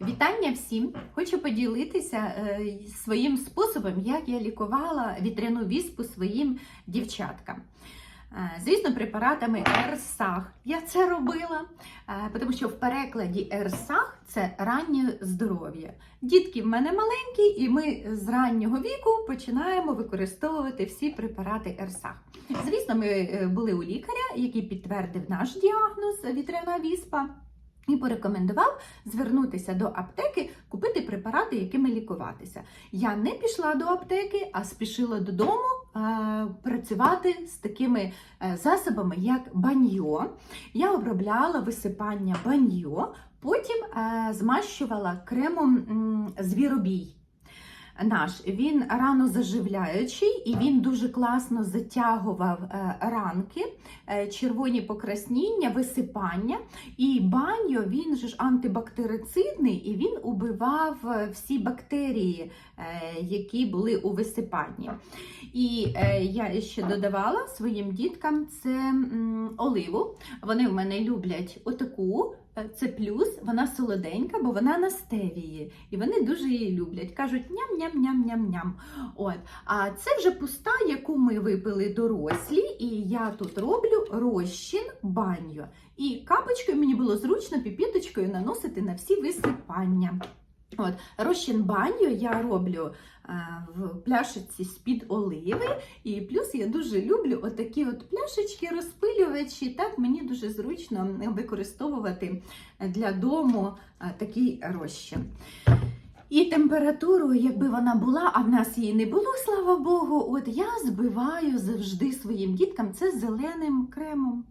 Вітання всім! Хочу поділитися е, своїм способом, як я лікувала вітряну віспу своїм дівчаткам. Е, Звісно, препаратами Ерсах я це робила, е, тому що в перекладі Ерсах це раннє здоров'я. Дітки в мене маленькі, і ми з раннього віку починаємо використовувати всі препарати Ерсах. Звісно, ми були у лікаря, який підтвердив наш діагноз вітряна віспа. І порекомендував звернутися до аптеки, купити препарати, якими лікуватися. Я не пішла до аптеки, а спішила додому працювати з такими е, засобами, як баньйо. Я обробляла висипання баньйо, потім е, змащувала кремом звіробій. Наш він рано заживляючий і він дуже класно затягував е, ранки, е, червоні покрасніння, висипання. І баньо він же ж антибактерицидний, і він убивав е, всі бактерії, які були у висипанні. І я ще додавала своїм діткам це оливу. Вони в мене люблять отаку. Е, Це плюс, вона солоденька, бо вона на стевії. І вони дуже її люблять. Кажуть ням-ням-ням-ням-ням. От. А це вже пуста, яку ми випили дорослі, і я тут роблю розчин баньо. І капочкою мені було зручно піпіточкою наносити на всі висипання. От, розчин баньо я роблю е, в пляшечці з-під оливи. І плюс я дуже люблю отакі от пляшечки, розпилювачі. Так мені дуже зручно використовувати для дому е, такий розчин. І температуру, якби вона була, а в нас її не було, слава Богу, от я збиваю завжди своїм діткам це зеленим кремом.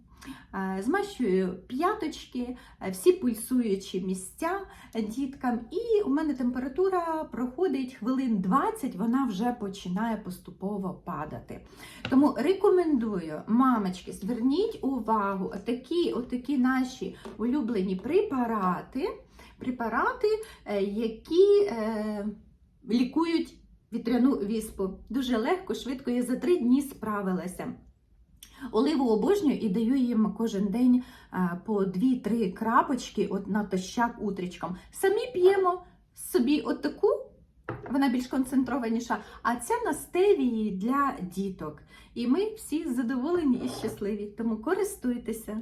Е, Змащую п'яточки, е, всі пульсуючі місця діткам, і у мене температура проходить хвилин 20, вона вже починає поступово падати. Тому рекомендую, мамочки, зверніть увагу, отакі, отакі наші улюблені препарати, препарати, е, які лікують вітряну віспу. Дуже легко, швидко, я за три дні справилася. Оливу обожнюю і даю їм кожен день е, по 2-3 крапочки от натощак утрічком. Самі п'ємо собі отаку, вона більш концентрованіша, а ця на стевії для діток. І ми всі задоволені і щасливі. Тому користуйтеся.